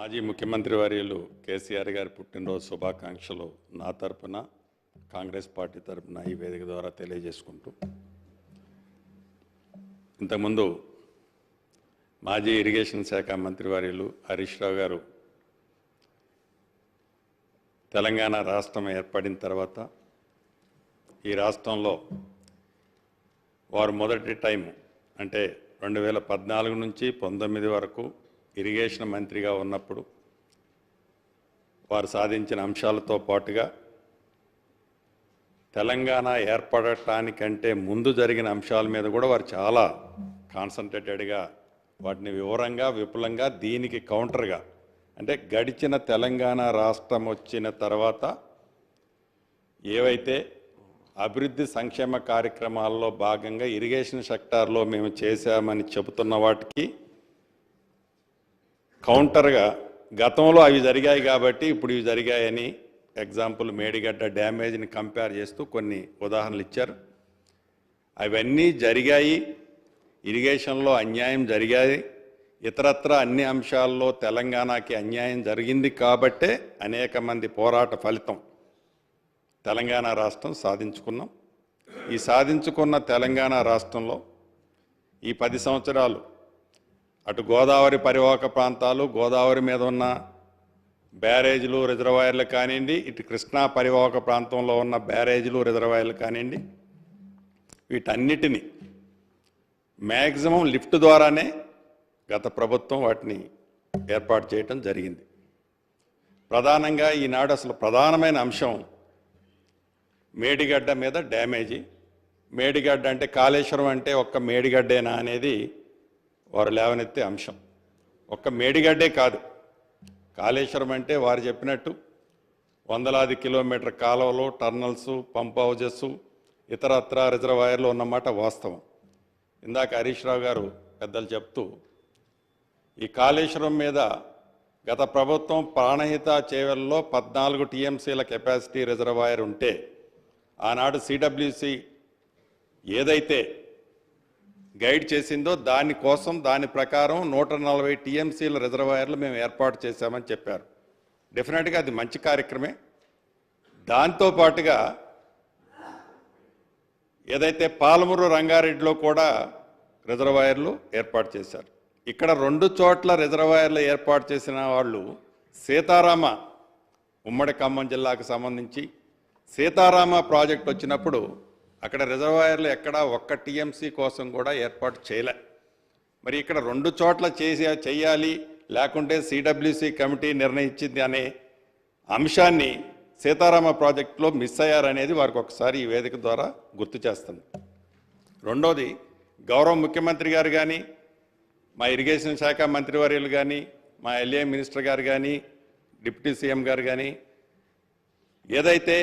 మాజీ ముఖ్యమంత్రి వర్యులు కేసీఆర్ గారి పుట్టినరోజు శుభాకాంక్షలు నా తరపున కాంగ్రెస్ పార్టీ తరపున ఈ వేదిక ద్వారా తెలియజేసుకుంటూ. ఇంతకుముందు మాజీ ఇరిగేషన్ శాఖ మంత్రి వర్యులు హరీష్ రావు గారు తెలంగాణ రాష్ట్రం ఏర్పడిన తర్వాత ఈ రాష్ట్రంలో వారు మొదటి టైం అంటే రెండు వేల పద్నాలుగు నుంచి పంతొమ్మిది వరకు ఇరిగేషన్ మంత్రిగా ఉన్నప్పుడు వారు సాధించిన అంశాలతో పాటుగా తెలంగాణ ఏర్పడటానికంటే ముందు జరిగిన అంశాల మీద కూడా వారు చాలా కాన్సన్ట్రేటెడ్గా వాటిని వివరంగా విపులంగా దీనికి కౌంటర్గా అంటే గడిచిన తెలంగాణ రాష్ట్రం వచ్చిన తర్వాత ఏవైతే అభివృద్ధి సంక్షేమ కార్యక్రమాల్లో భాగంగా ఇరిగేషన్ సెక్టార్లో మేము చేశామని చెబుతున్న వాటికి కౌంటర్గా గతంలో అవి జరిగాయి కాబట్టి ఇప్పుడు ఇవి జరిగాయని ఎగ్జాంపుల్ మేడిగడ్డ డ్యామేజ్ని కంపేర్ చేస్తూ కొన్ని ఉదాహరణలు ఇచ్చారు. అవన్నీ జరిగాయి. ఇరిగేషన్లో అన్యాయం జరిగాయి. ఇతరత్ర అన్ని అంశాల్లో తెలంగాణకి అన్యాయం జరిగింది కాబట్టే అనేక మంది పోరాట ఫలితం తెలంగాణ రాష్ట్రం సాధించుకున్నాం. ఈ సాధించుకున్న తెలంగాణ రాష్ట్రంలో ఈ పది సంవత్సరాలు అటు గోదావరి పరివాహక ప్రాంతాలు గోదావరి మీద ఉన్న బ్యారేజీలు రిజర్వాయర్లు కానివ్వండి ఇటు కృష్ణా పరివాహక ప్రాంతంలో ఉన్న బ్యారేజీలు రిజర్వాయర్లు కానివ్వండి వీటన్నిటిని మ్యాక్సిమం లిఫ్ట్ ద్వారానే గత ప్రభుత్వం వాటిని ఏర్పాటు చేయటం జరిగింది. ప్రధానంగా ఈనాడు అసలు ప్రధానమైన అంశం మేడిగడ్డ మీద డ్యామేజీ. మేడిగడ్డ అంటే కాళేశ్వరం అంటే ఒక్క మేడిగడ్డేనా అనేది వారు లేవనెత్తే అంశం. ఒక్క మేడిగడ్డే కాదు. కాళేశ్వరం అంటే వారు చెప్పినట్టు వందలాది కిలోమీటర్ కాలువలు టర్నల్స్ పంప్ హౌజెస్ ఇతరత్ర రిజర్వాయర్లు ఉన్నమాట వాస్తవం. ఇందాక హరీష్ రావు గారు పెద్దలు చెప్తూ ఈ కాళేశ్వరం మీద గత ప్రభుత్వం ప్రాణహిత చేవెల్లో పద్నాలుగు టీఎంసీల కెపాసిటీ రిజర్వాయర్ ఉంటే ఆనాడు సిడబ్ల్యూసి ఏదైతే గైడ్ చేసిందో దానికోసం దాని ప్రకారం నూట నలభై టీఎంసీల రిజర్వాయర్లు మేము ఏర్పాటు చేశామని చెప్పారు. డెఫినెట్గా అది మంచి కార్యక్రమే. దాంతో పాటుగా ఏదైతే పాలమూరు రంగారెడ్డిలో కూడా రిజర్వాయర్లు ఏర్పాటు చేశారు. ఇక్కడ రెండు చోట్ల రిజర్వాయర్లు ఏర్పాటు చేసిన వాళ్ళు సీతారామ ఉమ్మడి ఖమ్మం జిల్లాకు సంబంధించి సీతారామ ప్రాజెక్ట్ వచ్చినప్పుడు అక్కడ రిజర్వాయర్లు ఎక్కడ ఒక్క టీఎంసీ కోసం కూడా ఏర్పాటు చేయలే. మరి ఇక్కడ రెండు చోట్ల చేసి చేయాలి లేకుంటే సిడబ్ల్యూసి కమిటీ నిర్ణయించింది అనే అంశాన్ని సీతారామ ప్రాజెక్టులో మిస్ అయ్యారనేది వారికి ఒకసారి ఈ వేదిక ద్వారా గుర్తు చేస్తుంది. రెండోది గౌరవ ముఖ్యమంత్రి గారు కానీ మా ఇరిగేషన్ శాఖ మంత్రివర్యులు కానీ మా ఎల్ఏ మినిస్టర్ గారు కానీ డిప్యూటీ సీఎం గారు కానీ ఏదైతే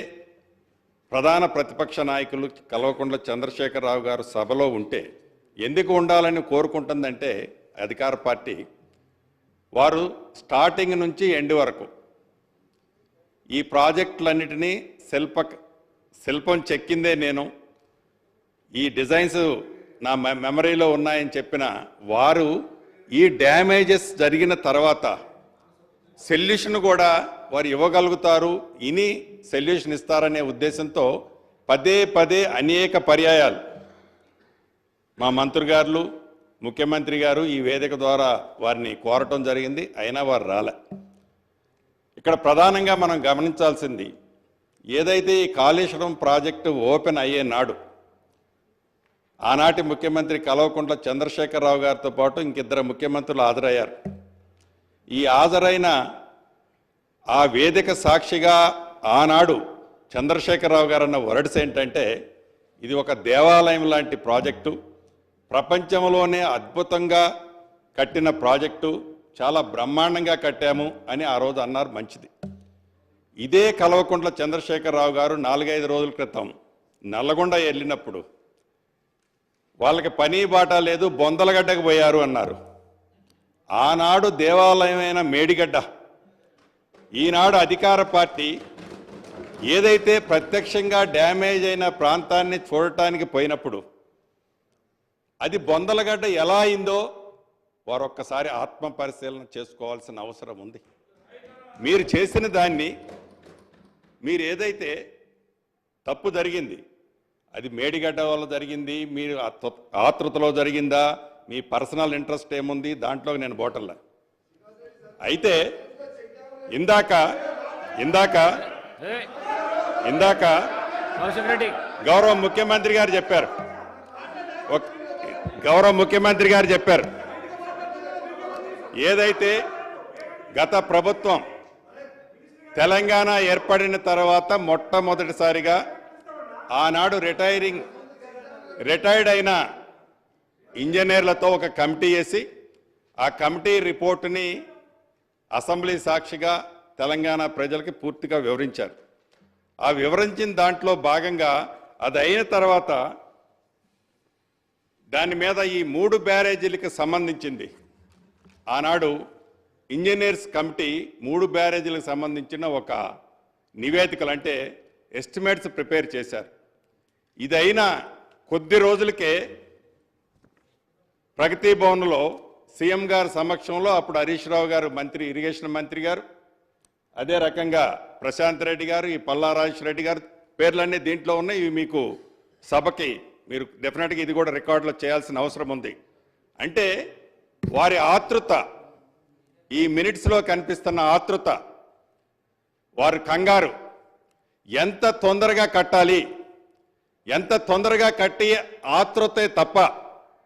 ప్రధాన ప్రతిపక్ష నాయకులు కల్వకుంట్ల చంద్రశేఖరరావు గారు సభలో ఉంటే ఎందుకు ఉండాలని కోరుకుంటుందంటే అధికార పార్టీ వారు స్టార్టింగ్ నుంచి ఎండ్ వరకు ఈ ప్రాజెక్టులన్నిటినీ శిల్ప శిల్పం చెక్కిందే నేను. ఈ డిజైన్స్ నా మె- మెమరీలో ఉన్నాయని చెప్పిన వారు ఈ డ్యామేజెస్ జరిగిన తర్వాత సొల్యూషన్ కూడా వారు ఇవ్వగలుగుతారు. ఇని సొల్యూషన్ ఇస్తారనే ఉద్దేశంతో పదే పదే అనేక పర్యాయాలు. మా మంత్రి గారు ముఖ్యమంత్రి గారు ఈ వేదిక ద్వారా వారిని కోరటం జరిగింది. అయినా వారు రాలే. ఇక్కడ ప్రధానంగా మనం గమనించాల్సింది ఏదైతే ఈ కాళేశ్వరం ప్రాజెక్టు ఓపెన్ అయ్యే నాడు ఆనాటి ముఖ్యమంత్రి కల్వకుంట్ల చంద్రశేఖరరావు గారితో పాటు ఇంకిద్దరు ముఖ్యమంత్రులు హాజరయ్యారు. ఈ హాజరైన ఆ వేదిక సాక్షిగా ఆనాడు చంద్రశేఖరరావు గారు అన్న వర్డ్స్ ఏంటంటే ఇది ఒక దేవాలయం లాంటి ప్రాజెక్టు. ప్రపంచంలోనే అద్భుతంగా కట్టిన ప్రాజెక్టు. చాలా బ్రహ్మాండంగా కట్టాము అని ఆ రోజు అన్నారు మంచిది. ఇదే కలవకుంట్ల చంద్రశేఖరరావు గారు నాలుగైదు రోజుల క్రితం నల్లగొండ వెళ్ళినప్పుడు వాళ్ళకి పని బాట లేదు బొందలగడ్డకు పోయారు అన్నారు. ఆనాడు దేవాలయమైన మేడిగడ్డ. ఈనాడు అధికార పార్టీ ఏదైతే ప్రత్యక్షంగా డ్యామేజ్ అయిన ప్రాంతాన్ని చూడటానికి పోయినప్పుడు అది బొందలగడ్డ ఎలా అయిందో వారు ఒక్కసారి ఆత్మ పరిశీలన చేసుకోవాల్సిన అవసరం ఉంది. మీరు చేసిన దాన్ని మీరు ఏదైతే తప్పు జరిగింది అది మేడిగడ్డ వల్ల జరిగింది మీరు ఆతృతలో జరిగిందా మీ పర్సనల్ ఇంట్రెస్ట్ ఏముంది? దాంట్లో నేను బోటల్లా అయితే ఇందాక ఇందాక ఇందాక గౌరవ ముఖ్యమంత్రి గారు చెప్పారు. గౌరవ ముఖ్యమంత్రి గారు చెప్పారు. ఏదైతే గత ప్రభుత్వం తెలంగాణ ఏర్పడిన తర్వాత మొట్టమొదటిసారిగా ఆనాడు రిటైరింగ్ రిటైర్డ్ అయిన ఇంజనీర్లతో ఒక కమిటీ వేసి ఆ కమిటీ రిపోర్టుని అసెంబ్లీ సాక్షిగా తెలంగాణ ప్రజలకి పూర్తిగా వివరించారు. ఆ వివరించిన దాంట్లో భాగంగా అది అయిన తర్వాత దాని మీద ఈ మూడు బ్యారేజీలకు సంబంధించింది. ఆనాడు ఇంజనీర్స్ కమిటీ మూడు బ్యారేజీలకు సంబంధించిన ఒక నివేదికలు అంటే ఎస్టిమేట్స్ ప్రిపేర్ చేశారు. ఇదైన కొద్ది రోజులకే ప్రగతి భవన్లో సీఎం గారి సమక్షంలో అప్పుడు హరీష్ రావు గారు మంత్రి ఇరిగేషన్ మంత్రి గారు అదే రకంగా ప్రశాంత్ రెడ్డి గారు ఈ పల్లా రాజేష్ రెడ్డి గారు పేర్లన్నీ దీంట్లో ఉన్నాయి. ఇవి మీకు సభకి మీరు డెఫినెట్గా ఇది కూడా రికార్డులో చేయాల్సిన అవసరం ఉంది. అంటే వారి ఆతృత ఈ మినిట్స్లో కనిపిస్తున్న ఆతృత వారు కంగారు ఎంత తొందరగా కట్టాలి ఎంత తొందరగా కట్టి ఆతృతే తప్ప